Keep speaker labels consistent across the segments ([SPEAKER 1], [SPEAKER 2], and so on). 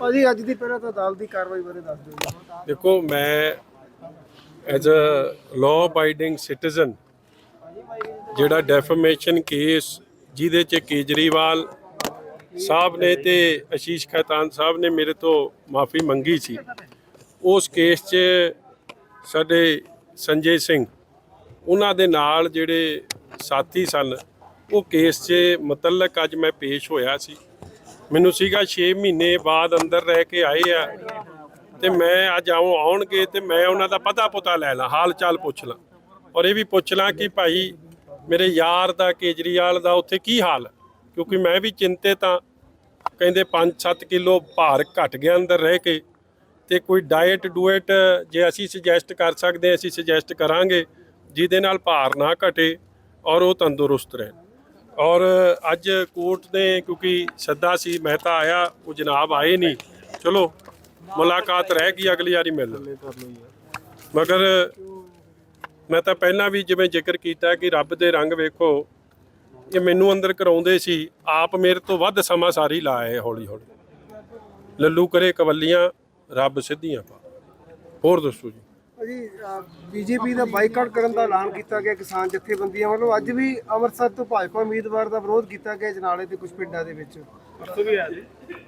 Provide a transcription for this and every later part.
[SPEAKER 1] ਭਾਜੀ, ਅੱਜ ਦੀ ਪਹਿਲਾਂ ਤਾਂ ਅਦਾਲਤ ਦੀ ਕਾਰਵਾਈ ਬਾਰੇ ਦੱਸ ਦਿਓ
[SPEAKER 2] ਦੇਖੋ, ਮੈਂ as a law abiding citizen ਜਿਹੜਾ ਡੈਫਰਮੇਸ਼ਨ ਕੇਸ ਜਿਹਦੇ ਚ ਕੇਜਰੀਵਾਲ ਸਾਹਿਬ ਨੇ ਤੇ ਆਸ਼ੀਸ਼ ਖੈਤਾਨ ਸਾਹਿਬ ਨੇ ਮੇਰੇ ਤੋਂ ਮਾਫੀ ਮੰਗੀ ਸੀ, ਉਸ ਕੇਸ 'ਚ ਸਾਡੇ ਸੰਜੇ ਸਿੰਘ, ਉਹਨਾਂ ਦੇ ਨਾਲ ਜਿਹੜੇ ਸਾਥੀ ਸਨ, ਉਹ ਕੇਸ 'ਚ ਮੁਤਲਕ ਅੱਜ ਮੈਂ ਪੇਸ਼ ਹੋਇਆ ਸੀ। ਮੈਨੂੰ ਸੀਗਾ 6 ਮਹੀਨੇ ਬਾਅਦ ਅੰਦਰ ਰਹਿ ਕੇ ਆਏ ਆ ਤੇ ਮੈਂ ਅੱਜ ਆਉਂ ਆਉਣਗੇ ਤੇ ਮੈਂ ਉਹਨਾਂ ਦਾ ਪਤਾ ਪੁਤਾ ਲੈ ਲਾਂ ਹਾਲ ਚਾਲ ਪੁੱਛ ਲਾਂ। ਔਰ ਇਹ ਵੀ ਪੁੱਛ ਲਾਂ ਕਿ ਭਾਈ ਮੇਰੇ ਯਾਰ ਦਾ, ਕੇਜਰੀਵਾਲ ਦਾ ਉੱਥੇ ਕੀ ਹਾਲ? ਕਿਉਂਕਿ ਮੈਂ ਵੀ ਚਿੰਤਿਤ ਹਾਂ ਕਹਿੰਦੇ 5-7 ਕਿਲੋ ਭਾਰ ਘਟ ਗਿਆ ਅੰਦਰ ਰਹਿ ਕੇ ਤੇ ਕੋਈ ਡਾਈਟ ਡੂਏਟ ਜੇ ਅਸੀਂ ਸੁਜੈਸਟ ਕਰ ਸਕਦੇ, ਅਸੀਂ ਸੁਜੈਸਟ ਕਰਾਂਗੇ, ਜਿਹਦੇ ਨਾਲ ਭਾਰ ਨਾ ਘਟੇ ਔਰ ਉਹ ਤੰਦਰੁਸਤ ਰਹਿਣ ਔਰ ਅੱਜ ਕੋਰਟ ਨੇ, ਕਿਉਂਕਿ ਸੱਦਾ ਸੀ ਮੈਂ ਤਾਂ ਆਇਆ, ਉਹ ਜਨਾਬ ਆਏ ਨਹੀਂ। ਚਲੋ, ਮੁਲਾਕਾਤ ਰਹਿ ਗਈ, ਅਗਲੀ ਵਾਰੀ ਮਿਲ। ਲਓ ਮਗਰ ਮੈਂ ਤਾਂ ਪਹਿਲਾਂ ਵੀ ਜਿਵੇਂ ਜ਼ਿਕਰ ਕੀਤਾ ਕਿ ਰੱਬ ਦੇ ਰੰਗ ਵੇਖੋ, ਇਹ ਮੈਨੂੰ ਅੰਦਰ ਕਰਾਉਂਦੇ ਸੀ, ਆਪ ਮੇਰੇ ਤੋਂ ਵੱਧ ਸਮਾਂ ਸਾਰੀ ਲਾਏ ਹੌਲੀ ਹੌਲੀ। ਲੱਲੂ ਕਰੇ ਕਵੱਲੀਆਂ, ਰੱਬ ਸਿੱਧੀਆਂ ਪਾ। ਹੋਰ ਦੱਸੋ ਜੀ।
[SPEAKER 1] ਭਾਜੀ ਬੀਜੇਪੀ ਦਾ ਬਾਈਕਾਟ ਕਰਨ ਦਾ ਐਲਾਨ ਕੀਤਾ ਗਿਆ ਕਿਸਾਨ ਜਥੇਬੰਦੀਆਂ ਵੱਲੋਂ। ਅੱਜ ਵੀ ਅੰਮ੍ਰਿਤਸਰ ਤੋਂ ਭਾਜਪਾ ਉਮੀਦਵਾਰ ਦਾ ਵਿਰੋਧ ਕੀਤਾ ਗਿਆ ਜਨਾਲੇ ਤੇ ਕੁਝ ਪਿੰਡਾਂ ਦੇ ਵਿੱਚ।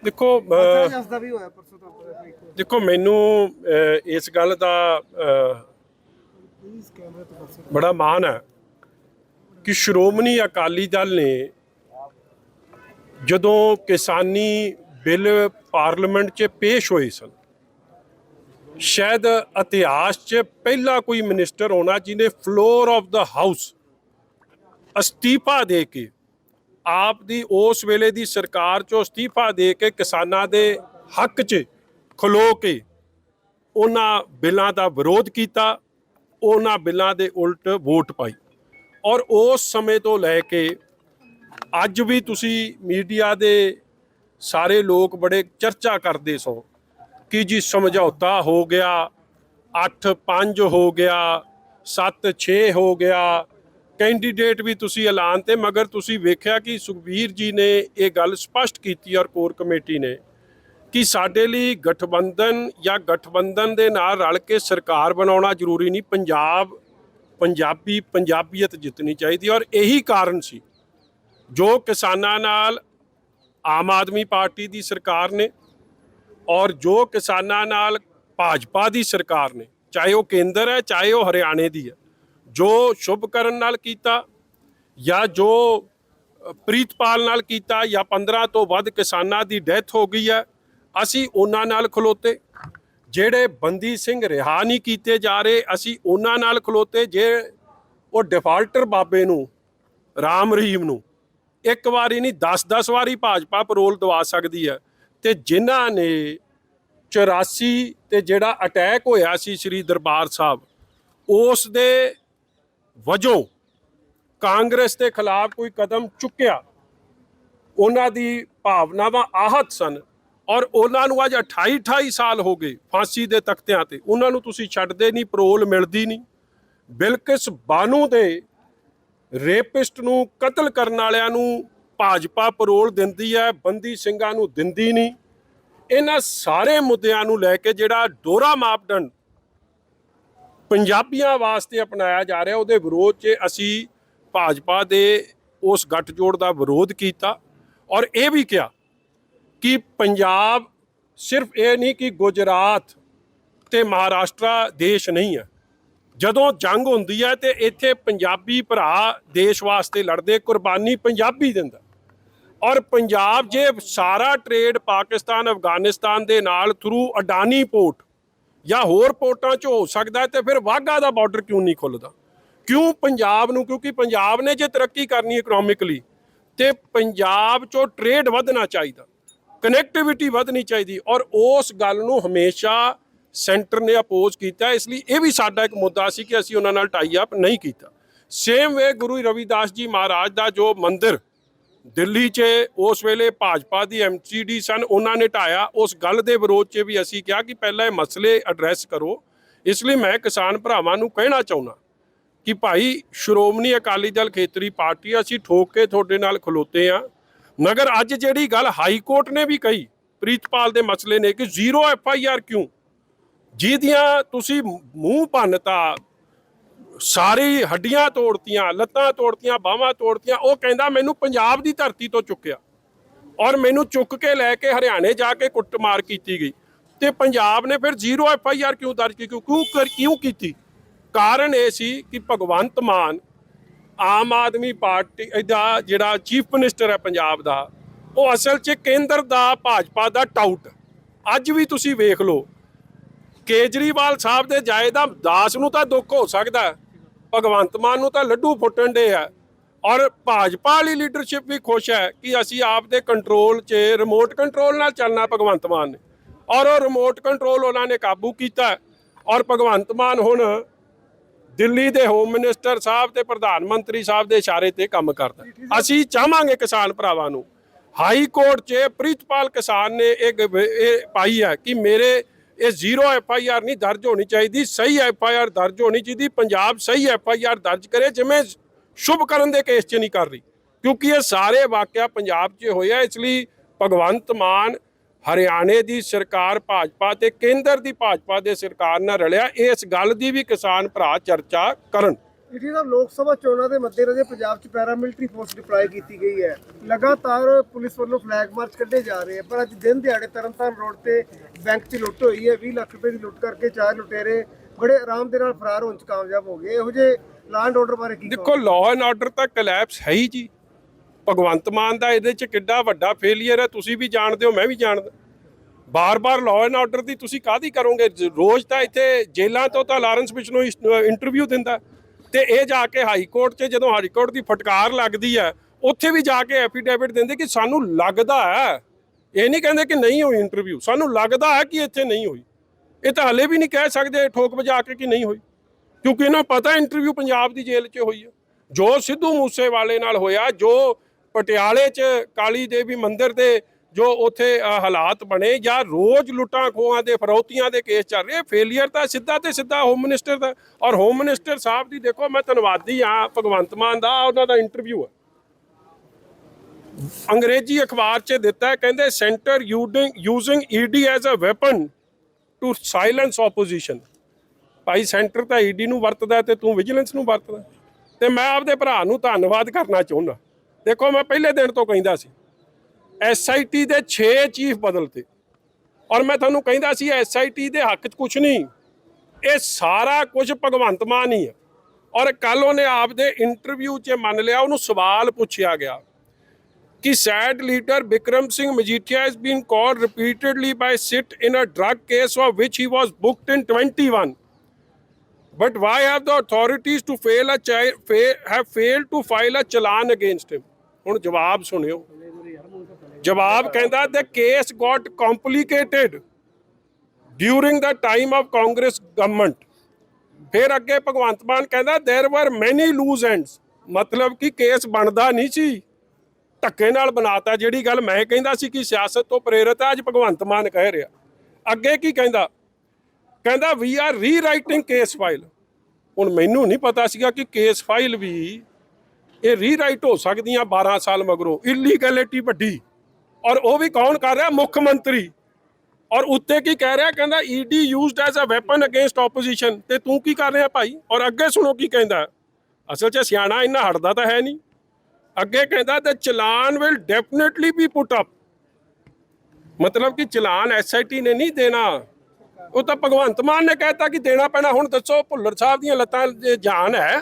[SPEAKER 2] ਦੇਖੋ ਅਹ,
[SPEAKER 1] ਜਸ ਦਾ ਵੀ ਹੋਇਆ ਪਰਸੋਂ ਤੋਂ
[SPEAKER 2] ਦੇਖੋ ਮੈਨੂੰ ਇਸ ਗੱਲ ਦਾ ਬੜਾ ਮਾਣ ਹੈ ਕਿ ਸ਼੍ਰੋਮਣੀ ਅਕਾਲੀ ਦਲ ਨੇ ਜਦੋਂ ਕਿਸਾਨੀ ਬਿੱਲ ਪਾਰਲੀਮੈਂਟ 'ਚ ਪੇਸ਼ ਹੋਏ ਸਨ ਸ਼ਾਇਦ ਇਤਿਹਾਸ 'ਚ ਪਹਿਲਾ ਕੋਈ ਮਿਨਿਸਟਰ ਹੋਣਾ ਜਿਹਨੇ ਫਲੋਰ ਆਫ ਦਾ ਹਾਊਸ ਅਸਤੀਫਾ ਦੇ ਕੇ, ਆਪ ਦੀ ਉਸ ਵੇਲੇ ਦੀ ਸਰਕਾਰ 'ਚੋਂ ਅਸਤੀਫਾ ਦੇ ਕੇ ਕਿਸਾਨਾਂ ਦੇ ਹੱਕ 'ਚ ਖਲੋ ਕੇ ਉਹਨਾਂ ਬਿੱਲਾਂ ਦਾ ਵਿਰੋਧ ਕੀਤਾ, ਉਹਨਾਂ ਬਿੱਲਾਂ ਦੇ ਉਲਟ ਵੋਟ ਪਾਈ। ਔਰ ਉਸ ਸਮੇਂ ਤੋਂ ਲੈ ਕੇ ਅੱਜ ਵੀ ਤੁਸੀਂ ਮੀਡੀਆ ਦੇ ਸਾਰੇ ਲੋਕ ਬੜੇ ਚਰਚਾ ਕਰਦੇ ਸੋ ਕਿ ਜੀ ਸਮਝੌਤਾ ਹੋ ਗਿਆ? 8-5 ਹੋ ਗਿਆ 7-6 ਹੋ ਗਿਆ। ਕੈਂਡੀਡੇਟ ਵੀ ਤੁਸੀਂ ਐਲਾਨ ਤੇ, ਮਗਰ ਤੁਸੀਂ ਵੇਖਿਆ ਕਿ ਸੁਖਬੀਰ ਜੀ ਨੇ ਇਹ ਗੱਲ ਸਪਸ਼ਟ ਕੀਤੀ ਔਰ ਕੋਰ ਕਮੇਟੀ ਨੇ ਕਿ ਸਾਡੇ ਲਈ ਗਠਬੰਧਨ ਜਾਂ ਗਠਬੰਧਨ ਦੇ ਨਾਲ ਰਲ ਕੇ ਸਰਕਾਰ ਬਣਾਉਣਾ ਜ਼ਰੂਰੀ ਨਹੀਂ। ਪੰਜਾਬ, ਪੰਜਾਬੀ, ਪੰਜਾਬੀਅਤ ਜਿੱਤਣੀ ਚਾਹੀਦੀ ਔਰ ਇਹੀ ਕਾਰਨ ਸੀ। ਜੋ ਕਿਸਾਨਾਂ ਨਾਲ ਆਮ ਆਦਮੀ ਪਾਰਟੀ ਦੀ ਸਰਕਾਰ ਨੇ ਔਰ ਜੋ ਕਿਸਾਨਾਂ ਨਾਲ ਭਾਜਪਾ ਦੀ ਸਰਕਾਰ ਨੇ, ਚਾਹੇ ਉਹ ਕੇਂਦਰ ਹੈ, ਚਾਹੇ ਉਹ ਹਰਿਆਣੇ ਦੀ ਹੈ, ਜੋ ਸ਼ੁਭ ਕਰਨ ਨਾਲ ਕੀਤਾ ਜਾਂ ਜੋ ਪ੍ਰੀਤਪਾਲ ਨਾਲ ਕੀਤਾ ਜਾਂ 15 ਤੋਂ ਵੱਧ ਕਿਸਾਨਾਂ ਦੀ ਡੈਥ ਹੋ ਗਈ ਹੈ, ਅਸੀਂ ਉਹਨਾਂ ਨਾਲ ਖਲੋਤੇ। ਜਿਹੜੇ ਬੰਦੀ ਸਿੰਘ ਰਿਹਾ ਨਹੀਂ ਕੀਤੇ ਜਾ ਰਹੇ, ਅਸੀਂ ਉਹਨਾਂ ਨਾਲ ਖਲੋਤੇ ਜੇ ਉਹ ਡਿਫਾਲਟਰ ਬਾਬੇ ਨੂੰ, ਰਾਮ ਰਹੀਮ ਨੂੰ, ਇੱਕ ਵਾਰੀ ਨਹੀਂ 10-10 ਵਾਰੀ ਭਾਜਪਾ ਪਰੋਲ ਦਵਾ ਸਕਦੀ ਹੈ। ਤੇ ਜਿਨ੍ਹਾਂ ਨੇ 84 ਤੇ ਜਿਹੜਾ ਅਟੈਕ ਹੋਇਆ ਸੀ ਸ੍ਰੀ ਦਰਬਾਰ ਸਾਹਿਬ, ਉਸ ਦੇ ਵਜੋਂ ਕਾਂਗਰਸ ਦੇ ਖਿਲਾਫ ਕੋਈ ਕਦਮ ਚੁੱਕਿਆ। ਉਹਨਾਂ ਦੀ ਭਾਵਨਾਵਾਂ ਆਹਤ ਸਨ ਔਰ ਉਹਨਾਂ ਨੂੰ ਅੱਜ 28 28 ਸਾਲ ਹੋ ਗਏ ਫਾਂਸੀ ਦੇ ਤਖਤਿਆਂ ਤੇ। ਉਹਨਾਂ ਨੂੰ ਤੁਸੀਂ ਛੱਡਦੇ ਨਹੀਂ, ਪਰੋਲ ਮਿਲਦੀ ਨਹੀਂ। ਬਿਲਕਿਸ ਬਾਨੂ ਦੇ ਰੇਪਿਸਟ ਨੂੰ ਕਤਲ ਕਰਨ ਵਾਲਿਆਂ ਨੂੰ ਭਾਜਪਾ ਪਰੋਲ ਦਿੰਦੀ ਹੈ, ਬੰਦੀ ਸਿੰਘਾਂ ਨੂੰ ਦਿੰਦੀ ਨਹੀਂ। ਇਹਨਾਂ ਸਾਰੇ ਮੁੱਦਿਆਂ ਨੂੰ ਲੈ ਕੇ ਜਿਹੜਾ ਡੋਰਾ ਮਾਪਦੰਡ ਪੰਜਾਬੀਆਂ ਵਾਸਤੇ ਅਪਣਾਇਆ ਜਾ ਰਿਹਾ, ਉਹਦੇ ਵਿਰੋਧ 'ਚ ਅਸੀਂ ਭਾਜਪਾ ਦੇ ਉਸ ਗੱਠਜੋੜ ਦਾ ਵਿਰੋਧ ਕੀਤਾ ਔਰ ਇਹ ਵੀ ਕਿਹਾ ਕਿ ਪੰਜਾਬ ਸਿਰਫ ਇਹ ਨਹੀਂ ਕਿ ਗੁਜਰਾਤ ਤੇ ਮਹਾਰਾਸ਼ਟਰ ਦੇਸ਼ ਨਹੀਂ ਹੈ। ਜਦੋਂ ਜੰਗ ਹੁੰਦੀ ਹੈ ਤੇ ਇੱਥੇ ਪੰਜਾਬੀ ਭਰਾ ਦੇਸ਼ ਵਾਸਤੇ ਲੜਦੇ, ਕੁਰਬਾਨੀ ਪੰਜਾਬੀ ਦਿੰਦਾ। ਔਰ ਪੰਜਾਬ ਜੇ ਸਾਰਾ ਟ੍ਰੇਡ ਪਾਕਿਸਤਾਨ, ਅਫਗਾਨਿਸਤਾਨ ਦੇ ਨਾਲ ਥਰੂ ਅਡਾਨੀ ਪੋਰਟ ਜਾਂ ਹੋਰ ਪੋਰਟਾਂ 'ਚ ਹੋ ਸਕਦਾ ਹੈ, ਤੇ ਫਿਰ ਵਾਘਾ ਦਾ ਬਾਰਡਰ ਕਿਉਂ ਨਹੀਂ ਖੁੱਲਦਾ? ਕਿਉਂ ਪੰਜਾਬ ਨੂੰ? ਕਿਉਂਕਿ ਪੰਜਾਬ ਨੇ ਜੇ ਤਰੱਕੀ ਕਰਨੀ ਇਕਨੋਮਿਕਲੀ ਤੇ ਪੰਜਾਬ 'ਚੋਂ ਟ੍ਰੇਡ ਵਧਣਾ ਚਾਹੀਦਾ ਕਨੈਕਟੀਵਿਟੀ ਵਧਣੀ ਚਾਹੀਦੀ ਔਰ ਉਸ ਗੱਲ ਨੂੰ ਹਮੇਸ਼ਾ ਸੈਂਟਰ ਨੇ ਅਪੋਜ਼ ਕੀਤਾ ਇਸ ਲਈ ਇਹ ਵੀ ਸਾਡਾ ਇੱਕ ਮੁੱਦਾ ਸੀ ਕਿ ਅਸੀਂ ਉਹਨਾਂ ਨਾਲ ਟਾਈ ਅਪ ਨਹੀਂ ਕੀਤਾ। ਸੇਮ ਵੇ ਗੁਰੂ ਰਵਿਦਾਸ ਜੀ ਮਹਾਰਾਜ ਦਾ ਜੋ ਮੰਦਿਰ ਦਿੱਲੀ 'ਚ ਉਸ ਵੇਲੇ ਭਾਜਪਾ ਦੀ ਐਮਸੀਡੀ ਸਨ, ਉਹਨਾਂ ਨੇ ਢਾਇਆ। ਉਸ ਗੱਲ ਦੇ ਵਿਰੋਧ 'ਚ ਵੀ ਅਸੀਂ ਕਿਹਾ ਕਿ ਪਹਿਲਾਂ ਇਹ ਮਸਲੇ ਐਡਰੈਸ ਕਰੋ। ਇਸ ਲਈ ਮੈਂ ਕਿਸਾਨ ਭਰਾਵਾਂ ਨੂੰ ਕਹਿਣਾ ਚਾਹੁੰਦਾ ਕਿ ਭਾਈ ਸ਼੍ਰੋਮਣੀ ਅਕਾਲੀ ਦਲ ਖੇਤਰੀ ਪਾਰਟੀ, ਅਸੀਂ ਠੋਕ ਕੇ ਤੁਹਾਡੇ ਨਾਲ ਖਲੋਤੇ ਆ। ਮਗਰ ਅੱਜ ਜਿਹੜੀ ਗੱਲ ਹਾਈ ਕੋਰਟ ਨੇ ਵੀ ਕਹੀ, ਪ੍ਰੀਤਪਾਲ ਦੇ ਮਸਲੇ ਨੇ ਕਿ ਜ਼ੀਰੋ ਐਫ ਆਈ ਆਰ ਕਿਉਂ? ਜਿਹਦੀਆਂ ਤੁਸੀਂ ਮੂੰਹ ਭੰਨਤਾ ਸਾਰੀ ਹੱਡੀਆਂ ਤੋੜਤੀਆਂ, ਲੱਤਾਂ ਤੋੜਤੀਆਂ, ਬਾਹਾਂ ਤੋੜਤੀਆਂ, ਉਹ ਕਹਿੰਦਾ ਮੈਨੂੰ ਪੰਜਾਬ ਦੀ ਧਰਤੀ ਤੋਂ ਚੁੱਕਿਆ ਔਰ ਮੈਨੂੰ ਚੁੱਕ ਕੇ ਲੈ ਕੇ ਹਰਿਆਣੇ ਜਾ ਕੇ ਕੁੱਟਮਾਰ ਕੀਤੀ ਗਈ ਤੇ ਪੰਜਾਬ ਨੇ ਫਿਰ ਜ਼ੀਰੋ ਐਫ ਆਈ ਆਰ ਕਿਉਂ ਦਰਜ ਕੀਤੀ, ਕਿਉਂ ਕਰ- ਕਿਉਂ ਕੀਤੀ? ਕਾਰਨ ਇਹ ਸੀ ਕਿ ਭਗਵੰਤ ਮਾਨ ਆਮ ਆਦਮੀ ਪਾਰਟੀ ਦਾ ਜਿਹੜਾ ਚੀਫ ਮਿਨਿਸਟਰ ਹੈ ਪੰਜਾਬ ਦਾ, ਉਹ ਅਸਲ 'ਚ ਕੇਂਦਰ ਦਾ ਭਾਜਪਾ ਦਾ ਟਾਊਟ। ਅੱਜ ਵੀ ਤੁਸੀਂ ਵੇਖ ਲਓ, ਕੇਜਰੀਵਾਲ ਸਾਹਿਬ ਦੇ ਜਾਇਦਾਦ ਦਾਸ ਨੂੰ ਤਾਂ ਦੁੱਖ ਹੋ ਸਕਦਾ ਭਗਵੰਤ ਮਾਨ ਨੂੰ ਤਾਂ ਲੱਡੂ ਫੁੱਟਣ ਦੇ ਆ। ਔਰ ਭਾਜਪਾ ਵਾਲੀ ਲੀਡਰਸ਼ਿਪ ਵੀ ਖੁਸ਼ ਹੈ ਕਿ ਅਸੀਂ ਆਪ ਦੇ ਕੰਟਰੋਲ 'ਚ ਰਿਮੋਟ ਕੰਟਰੋਲ ਨਾਲ ਚੱਲਣਾ ਭਗਵੰਤ ਮਾਨ ਨੇ। ਔਰ ਉਹ ਰਿਮੋਟ ਕੰਟਰੋਲ ਉਹਨਾਂ ਨੇ ਕਾਬੂ ਕੀਤਾ। ਔਰ ਭਗਵੰਤ ਮਾਨ ਹੁਣ ਦਿੱਲੀ ਦੇ ਹੋਮ ਮਿਨਿਸਟਰ ਸਾਹਿਬ ਤੇ ਪ੍ਰਧਾਨ ਮੰਤਰੀ ਸਾਹਿਬ ਦੇ ਇਸ਼ਾਰੇ ਤੇ ਕੰਮ ਕਰਦਾ। ਅਸੀਂ ਚਾਹਾਂਗੇ ਕਿਸਾਨ ਭਰਾਵਾਂ ਨੂੰ। ਹਾਈ ਕੋਰਟ 'ਚ ਪ੍ਰੀਤਪਾਲ ਕਿਸਾਨ ਨੇ ਇੱਕ ਵ- ਇਹ ਪਾਈ ਹੈ ਕਿ ਮੇਰੇ ਇਹ ਜ਼ੀਰੋ ਐਫ ਆਈ ਆਰ ਨਹੀਂ ਦਰਜ ਹੋਣੀ ਚਾਹੀਦੀ, ਸਹੀ ਐਫ ਆਈ ਆਰ ਦਰਜ ਹੋਣੀ ਚਾਹੀਦੀ, ਪੰਜਾਬ ਸਹੀ ਐਫ ਆਈ ਆਰ ਦਰਜ ਕਰੇ ਜਿਵੇਂ ਸ਼ੁਭ ਕਰਨ ਦੇ ਕੇਸ 'ਚ ਨਹੀਂ ਕਰ ਰਹੀ, ਕਿਉਂਕਿ ਇਹ ਸਾਰੇ ਵਾਕਿਆ ਪੰਜਾਬ 'ਚ ਹੋਇਆ ਇਸ ਲਈ ਭਗਵੰਤ ਮਾਨ ਹਰਿਆਣੇ ਦੀ ਸਰਕਾਰ ਭਾਜਪਾ ਤੇ ਕੇਂਦਰ ਦੀ ਭਾਜਪਾ ਦੇ ਸਰਕਾਰ ਨਾਲ ਰਲਿਆ, ਇਸ ਗੱਲ ਦੀ ਵੀ ਕਿਸਾਨ ਭਰਾ ਚਰਚਾ ਕਰਨ।
[SPEAKER 1] ਇਟੀ ਦਾ ਲੋਕ ਸਭਾ ਚੋਣਾਂ ਦੇ ਮੱਦੇਨਜ਼ਰ ਪੰਜਾਬ 'ਚ ਪੈਰਾਮਿਲਟਰੀ ਫੋਰਸ ਡਿਪਲਾਈ ਕੀਤੀ ਗਈ ਹੈ। ਲਗਾਤਾਰ ਪੁਲਿਸ ਵੱਲੋਂ ਫਲੈਗ ਮਾਰਚ ਕੱਢੇ ਜਾ ਰਹੇ ਆ ਪਰ ਅੱਜ ਦਿਨ ਦਿਹਾੜੇ ਤਰਨਤਾਰਨ ਰੋਡ ਤੇ ਬੈਂਕ 'ਚ ਲੁੱਟ ਹੋਈ ਹੈ। 20 ਲੱਖ ਰੁਪਏ ਦੀ ਲੁੱਟ ਕਰਕੇ ਚਾਰ ਲੁਟੇਰੇ ਬੜੇ ਆਰਾਮ ਦੇ ਨਾਲ ਫਰਾਰ ਹੋਣ 'ਚ ਕਾਮਯਾਬ ਹੋ ਗਏ। ਇਹੋ ਜਿਹੇ ਲਾਂਡ ਆਰਡਰ ਬਾਰੇ ਕੀ
[SPEAKER 2] ਦੇਖੋ ਲਾਅ ਐਂਡ ਆਰਡਰ ਤਾਂ ਕਲੈਪਸ ਹੈ ਹੀ ਜੀ। ਭਗਵੰਤ ਮਾਨ ਦਾ ਇਹਦੇ 'ਚ ਕਿੱਡਾ ਵੱਡਾ ਫੇਲਿਅਰ ਹੈ ਤੁਸੀਂ ਵੀ ਜਾਣਦੇ ਹੋ ਮੈਂ ਵੀ ਜਾਣਦਾ। ਬਾਰ-ਬਾਰ ਲਾਅ ਐਂਡ ਆਰਡਰ ਦੀ ਤੁਸੀਂ ਕਾਹਦੀ ਕਰੋਗੇ? ਜ- ਰੋਜ਼ ਤਾਂ ਇੱਥੇ ਜੇਲ੍ਹਾਂ ਤੋਂ ਤਾਂ ਲਾਰੈਂਸ ਬਿਸ਼ਨੋਈ ਇੰਟਰਵਿਊ ਦਿੰਦਾ। ਤੇ ਇਹ ਜਾ ਕੇ ਹਾਈ ਕੋਰਟ 'ਚ ਜਦੋਂ ਹਾਈ ਕੋਰਟ ਦੀ ਫਟਕਾਰ ਲੱਗਦੀ ਹੈ, ਉੱਥੇ ਵੀ ਜਾ ਕੇ ਐਫੀਡੇਵਿਟ ਦਿੰਦੇ ਕਿ ਸਾਨੂੰ ਲੱਗਦਾ ਹੈ। ਇਹ ਨਹੀਂ ਕਹਿੰਦੇ ਕਿ ਨਹੀਂ ਹੋਈ ਇੰਟਰਵਿਊ ਸਾਨੂੰ ਲੱਗਦਾ ਹੈ ਕਿ ਇੱਥੇ ਨਹੀਂ ਹੋਈ। ਇਹ ਤਾਂ ਹਲੇ ਵੀ ਨਹੀਂ ਕਹਿ ਸਕਦੇ ਠੋਕ ਵਜਾ ਕੇ ਕਿ ਨਹੀਂ ਹੋਈ। ਕਿਉਂਕਿ ਇਹਨਾਂ ਪਤਾ ਇੰਟਰਵਿਊ ਪੰਜਾਬ ਦੀ ਜੇਲ੍ਹ 'ਚ ਹੋਈ ਹੈ। ਜੋ ਸਿੱਧੂ ਮੂਸੇਵਾਲੇ ਨਾਲ ਹੋਇਆ, ਜੋ ਪਟਿਆਲੇ 'ਚ ਕਾਲੀ ਦੇਵੀ ਮੰਦਿਰ ਦੇ ਜੋ ਉੱਥੇ ਹਾਲਾਤ ਬਣੇ ਜਾਂ ਰੋਜ਼ ਲੁੱਟਾਂ ਖੋਹਾਂ ਦੇ, ਫਰੌਤੀਆਂ ਦੇ ਕੇਸ ਚੱਲ ਰਹੇ ਫੇਲਿਅਰ ਤਾਂ ਸਿੱਧਾ ਤੇ ਸਿੱਧਾ ਹੋਮ ਮਿਨਿਸਟਰ ਦਾ ਔਰ ਹੋਮ ਮਿਨਿਸਟਰ ਸਾਹਿਬ ਦੀ ਦੇਖੋ, ਮੈਂ ਧੰਨਵਾਦੀ ਹਾਂ, ਭਗਵੰਤ ਮਾਨ ਦਾ, ਉਹਨਾਂ ਦਾ ਇੰਟਰਵਿਊ ਹੈ। ਅੰਗਰੇਜ਼ੀ ਅਖਬਾਰ 'ਚ ਦਿੱਤਾ ਕਹਿੰਦੇ centre using using ED as a weapon to silence opposition Bhai centre ਤਾਂ ਈਡੀ ਨੂੰ ਵਰਤਦਾ ਤੇ ਤੂੰ ਵਿਜੀਲੈਂਸ ਨੂੰ ਵਰਤਦਾ ਤੇ ਮੈਂ ਆਪਦੇ ਭਰਾ ਨੂੰ ਧੰਨਵਾਦ ਕਰਨਾ ਚਾਹੁੰਦਾ। ਦੇਖੋ, ਮੈਂ ਪਹਿਲੇ ਦਿਨ ਤੋਂ ਕਹਿੰਦਾ ਸੀ ਐਸਆਈਟੀ ਦੇ 6 ਚੀਫ ਬਦਲਤੇ ਔਰ ਮੈਂ ਤੁਹਾਨੂੰ ਕਹਿੰਦਾ ਸੀ ਐਸਆਈਟੀ ਦੇ ਹੱਕ 'ਚ ਕੁਝ ਨਹੀਂ ਇਹ ਸਾਰਾ ਕੁਝ ਭਗਵੰਤ ਮਾਨ ਹੀ ਹੈ ਔਰ ਕੱਲ ਉਹਨੇ ਆਪਦੇ ਇੰਟਰਵਿਊ 'ਚ ਮੰਨ ਲਿਆ ਉਹਨੂੰ ਸਵਾਲ ਪੁੱਛਿਆ ਗਿਆ ਕਿ SAD leader Bikram Singh Majithia has been called repeatedly by SIT in a drug case for which he was booked in 21 but why have the authorities to fail a have failed to file a challan against him ਹੁਣ ਜਵਾਬ ਸੁਣਿਓ ਜਵਾਬ ਕਹਿੰਦਾ the case got complicated during the time of Congress government. ਫਿਰ ਅੱਗੇ ਭਗਵੰਤ ਮਾਨ ਕਹਿੰਦਾ, there were many loose ends ਮਤਲਬ ਕਿ ਕੇਸ ਬਣਦਾ ਨਹੀਂ ਸੀ। ਧੱਕੇ ਨਾਲ ਬਣਾਤਾ, ਜਿਹੜੀ ਗੱਲ ਮੈਂ ਕਹਿੰਦਾ ਸੀ ਕਿ ਸਿਆਸਤ ਤੋਂ ਪ੍ਰੇਰਿਤ ਹੈ ਅੱਜ ਭਗਵੰਤ ਮਾਨ ਕਹਿ ਰਿਹਾ। ਅੱਗੇ ਕੀ ਕਹਿੰਦਾ? ਕਹਿੰਦਾ we are rewriting case file ਹੁਣ ਮੈਨੂੰ ਨਹੀਂ ਪਤਾ ਸੀਗਾ ਕਿ ਕੇਸ ਫਾਈਲ ਵੀ ਇਹ ਰੀਰਾਈਟ ਹੋ ਸਕਦੀਆਂ 12 ਸਾਲ ਮਗਰੋਂ। ਇਲੀਗੈਲਿਟੀ ਵੱਡੀ। ਔਰ ਉਹ ਵੀ ਕੌਣ ਕਰ ਰਿਹਾ? ਮੁੱਖ ਮੰਤਰੀ। ਔਰ ਉੱਤੇ ਕੀ ਕਹਿ ਰਿਹਾ? ਕਹਿੰਦਾ ED used as a weapon against opposition ਤੇ ਤੂੰ ਕੀ ਕਰ ਰਿਹਾ ਭਾਈ? ਔਰ ਅੱਗੇ ਸੁਣੋ ਕੀ ਕਹਿੰਦਾ। ਅਸਲ 'ਚ ਸਿਆਣਾ ਇੰਨਾ ਹਟਦਾ ਤਾਂ ਹੈ ਨਹੀਂ। ਅੱਗੇ ਕਹਿੰਦਾ, the challan will definitely be put up. ਮਤਲਬ ਕਿ ਚਲਾਨ ਐਸਆਈਟੀ ਨੇ ਨਹੀਂ ਦੇਣਾ। ਉਹ ਤਾਂ ਭਗਵੰਤ ਮਾਨ ਨੇ ਕਹਿਤਾ ਕਿ ਦੇਣਾ ਪੈਣਾ। ਹੁਣ ਦੱਸੋ, ਭੁੱਲਰ ਸਾਹਿਬ ਦੀਆਂ ਲੱਤਾਂ 'ਚ ਜਾਨ ਹੈ।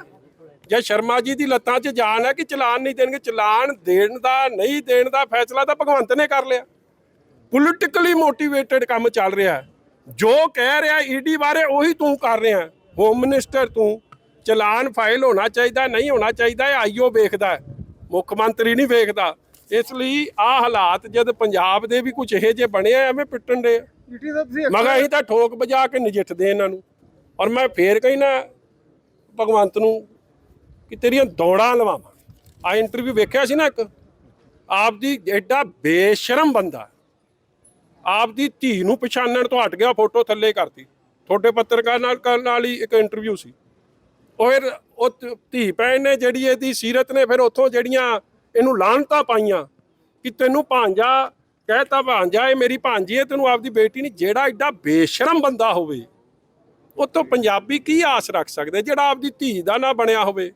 [SPEAKER 2] ਜਾਂ ਸ਼ਰਮਾ ਜੀ ਦੀ ਲੱਤਾਂ 'ਚ ਜਾਨ ਹੈ ਕਿ ਚਲਾਨ ਨਹੀਂ ਦੇਣਗੇ? ਚਲਾਨ ਦੇਣ ਦਾ ਨਹੀਂ ਦੇਣ ਦਾ ਫੈਸਲਾ ਤਾਂ ਭਗਵੰਤ ਨੇ ਕਰ ਲਿਆ। ਪੋਲਿਟਿਕਲੀ ਮੋਟੀਵੇਟਡ ਕੰਮ ਚੱਲ ਰਿਹਾ ਹੈ। ਜੋ ਕਹਿ ਰਿਹਾ ਈਡੀ ਬਾਰੇ ਉਹੀ ਤੂੰ ਕਰ ਰਿਹਾ ਹੋਮ ਮਿਨਿਸਟਰ ਤੂੰ। ਚਲਾਨ ਫਾਈਲ ਹੋਣਾ ਚਾਹੀਦਾ ਨਹੀਂ ਹੋਣਾ ਚਾਹੀਦਾ ਇਹ ਆਈਓ ਵੇਖਦਾ। ਮੁੱਖ ਮੰਤਰੀ ਨਹੀਂ ਵੇਖਦਾ। ਇਸ ਲਈ ਆ ਹਾਲਾਤ ਜਦ ਪੰਜਾਬ ਦੇ ਵੀ ਕੁਝ ਇਹੋ ਜਿਹੇ ਬਣੇ ਆ ਐਵੇਂ ਪਿੱਟਣ ਦੇ
[SPEAKER 1] ਤੁਸੀਂ
[SPEAKER 2] ਮਗਾ ਅਸੀਂ ਤਾਂ ਠੋਕ ਵਜਾ ਕੇ ਨਜਿੱਠਦੇ ਇਹਨਾਂ ਨੂੰ। ਔਰ ਮੈਂ ਫੇਰ ਕਹਿਣਾ ਭਗਵੰਤ ਨੂੰ ਕਿ ਤੇਰੀਆਂ ਦੌੜਾਂ ਲਵਾਵਾਂ। ਆ ਇੰਟਰਵਿਊ ਵੇਖਿਆ ਸੀ ਨਾ ਇੱਕ? ਆਪਦੀ ਐਡਾ ਬੇਸ਼ਰਮ ਬੰਦਾ। ਆਪ ਦੀ ਧੀ ਨੂੰ ਪਛਾਣਨ ਤੋਂ ਹਟ ਗਿਆ, ਫੋਟੋ ਥੱਲੇ ਕਰਤੀ। ਤੁਹਾਡੇ ਪੱਤਰਕਾਰ ਨਾਲ ਕਰਨ ਵਾਲੀ ਇੱਕ ਇੰਟਰਵਿਊ ਸੀ। ਉਹ ਫਿਰ ਉਹ ਧੀ ਭੈਣ ਨੇ ਜਿਹੜੀ ਇਹਦੀ ਸੀਰਤ ਨੇ ਫਿਰ ਉੱਥੋਂ ਜਿਹੜੀਆਂ ਇਹਨੂੰ ਲਾਹਨਤਾਂ ਪਾਈਆਂ ਕਿ ਤੈਨੂੰ ਭਾਂਜਾ ਕਹਿਤਾ ਭਾਂਜਾ ਇਹ ਮੇਰੀ ਭਾਂਜੀ ਹੈ, ਤੈਨੂੰ ਆਪਦੀ ਬੇਟੀ ਨਹੀਂ, ਜਿਹੜਾ ਐਡਾ ਬੇਸ਼ਰਮ ਬੰਦਾ ਹੋਵੇ ਉਹ ਤੋਂ ਪੰਜਾਬੀ ਕੀ ਆਸ ਰੱਖ ਸਕਦੇ ਜਿਹੜਾ ਆਪਦੀ ਧੀ ਦਾ ਨਾ ਬਣਿਆ ਹੋਵੇ।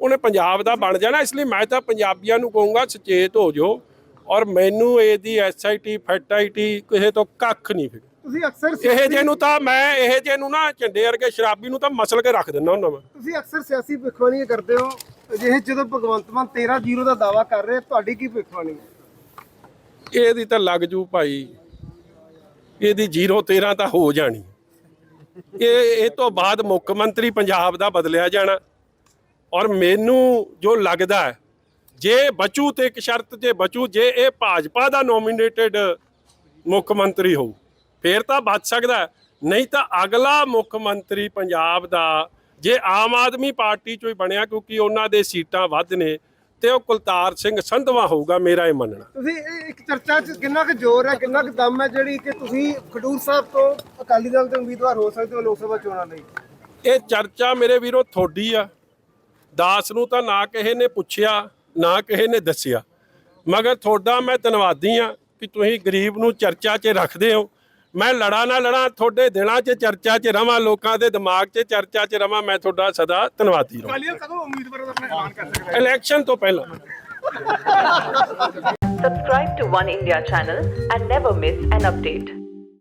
[SPEAKER 2] ਉਹਨੇ ਪੰਜਾਬ ਦਾ ਬਣ ਜਾਣਾ ਇਸ ਲਈ ਮੈਂ ਤਾਂ ਪੰਜਾਬੀਆਂ ਨੂੰ ਕਹੂੰਗਾ ਸੁਚੇਤ ਹੋ ਜਾਓ ਔਰ ਮੈਨੂੰ ਇਹਦੀ ਐਸਆਈਟੀ ਫੈਟਾਈਟੀ ਕਿਸੇ ਤੋਂ ਕੱਖ ਨਹੀਂ ਫਿਕਰ।
[SPEAKER 1] ਤੁਸੀਂ ਅਕਸਰ
[SPEAKER 2] ਇਹ ਜੇ ਨੂੰ ਤਾਂ ਮੈਂ ਇਹ ਜੇ ਨੂੰ ਨਾ ਝੰਡੇ ਵਰਗੇ ਸ਼ਰਾਬੀ ਨੂੰ ਤਾਂ ਮਸਲ ਕੇ ਰੱਖ ਦਿੰਦਾ ਹੁੰਦਾ ਮੈਂ।
[SPEAKER 1] ਤੁਸੀਂ ਅਕਸਰ ਸਿਆਸੀ ਭਿੱਖਵਾਨੀ ਕਰਦੇ ਹੋ ਅਜਿਹੇ ਜਦੋਂ ਭਗਵੰਤ ਮਾਨ 13 ਜ਼ੀਰੋ ਦਾ ਦਾਵਾ ਕਰ ਰਹੇ ਤੁਹਾਡੀ ਕੀ ਹੈ
[SPEAKER 2] ਇਹਦੀ ਤਾਂ ਲੱਗ ਜੂ ਭਾਈ ਇਹਦੀ 0 13 ਤਾਂ ਹੋ ਜਾਣੀ। ਇਹ ਇਹ ਤੋਂ ਬਾਅਦ ਮੁੱਖ ਮੰਤਰੀ ਪੰਜਾਬ ਦਾ ਬਦਲਿਆ ਜਾਣਾ। ਔਰ ਮੈਨੂੰ ਜੋ ਲੱਗਦਾ ਹੈ ਜੇ ਬਚੂ ਤੇ ਇੱਕ ਸ਼ਰਤ ਜੇ ਬਚੂ ਜੇ ਇਹ ਭਾਜਪਾ ਦਾ ਨੋਮੀਨੇਟਡ ਮੁੱਖ ਮੰਤਰੀ ਹੋਊ ਫੇਰ ਤਾਂ ਬਚ ਸਕਦਾ। ਨਹੀਂ ਤਾਂ ਅਗਲਾ ਮੁੱਖ ਮੰਤਰੀ ਪੰਜਾਬ ਦਾ ਜੇ ਆਮ ਆਦਮੀ ਪਾਰਟੀ ਚੋਂ ਹੀ ਬਣਿਆ ਕਿਉਂਕਿ ਉਹਨਾਂ ਦੇ ਸੀਟਾਂ ਵੱਧ ਨੇ ਤੇ ਉਹ ਕੁਲਤਾਰ ਸਿੰਘ ਸੰਧਵਾ ਹੋਊਗਾ ਮੇਰਾ ਇਹ ਮੰਨਣਾ।
[SPEAKER 1] ਤੁਸੀਂ ਇਹ ਇੱਕ ਚਰਚਾ 'ਚ ਕਿੰਨਾ ਕੁ ਜ਼ੋਰ ਹੈ ਕਿੰਨਾ ਕੁ ਦਮ ਹੈ ਜਿਹੜੀ ਕਿ ਤੁਸੀਂ ਖਡੂਰ ਸਾਹਿਬ ਤੋਂ ਅਕਾਲੀ ਦਲ ਦੇ ਉਮੀਦਵਾਰ ਹੋ ਸਕਦੇ ਹੋ ਲੋਕ ਸਭਾ ਚੋਣਾਂ ਲਈ?
[SPEAKER 2] ਇਹ ਚਰਚਾ ਮੇਰੇ ਵੀਰੋ ਥੋੜੀ ਆ। ਦਾਸ ਨੂੰ ਤਾਂ ਨਾ ਕਿਸੇ ਨੇ ਪੁੱਛਿਆ ਨਾ ਕਿਸੇ ਨੇ ਦੱਸਿਆ। ਮਗਰ ਤੁਹਾਡਾ ਮੈਂ ਧੰਨਵਾਦੀ ਆ ਕਿ ਤੁਸੀਂ ਗਰੀਬ ਨੂੰ ਚਰਚਾ 'ਚ ਰੱਖਦੇ ਹੋ। ਮੈਂ ਲੜਾ ਨਾ ਲੜਾ ਤੁਹਾਡੇ ਦਿਲਾਂ 'ਚ ਚਰਚਾ 'ਚ ਰਵਾਂ ਲੋਕਾਂ ਦੇ ਦਿਮਾਗ 'ਚ ਚਰਚਾ 'ਚ ਰਵਾਂ ਮੈਂ ਤੁਹਾਡਾ ਸਦਾ ਧੰਨਵਾਦੀ ਰਹਾਂ।
[SPEAKER 1] ਕਦੋਂ ਉਮੀਦਵਾਰ ਦਾ ਆਪਣਾ ਐਲਾਨ ਕਰ ਸਕਦਾ
[SPEAKER 2] ਇਲੈਕਸ਼ਨ ਤੋਂ ਪਹਿਲਾਂ।
[SPEAKER 3] Subscribe to One India channel and never miss an update.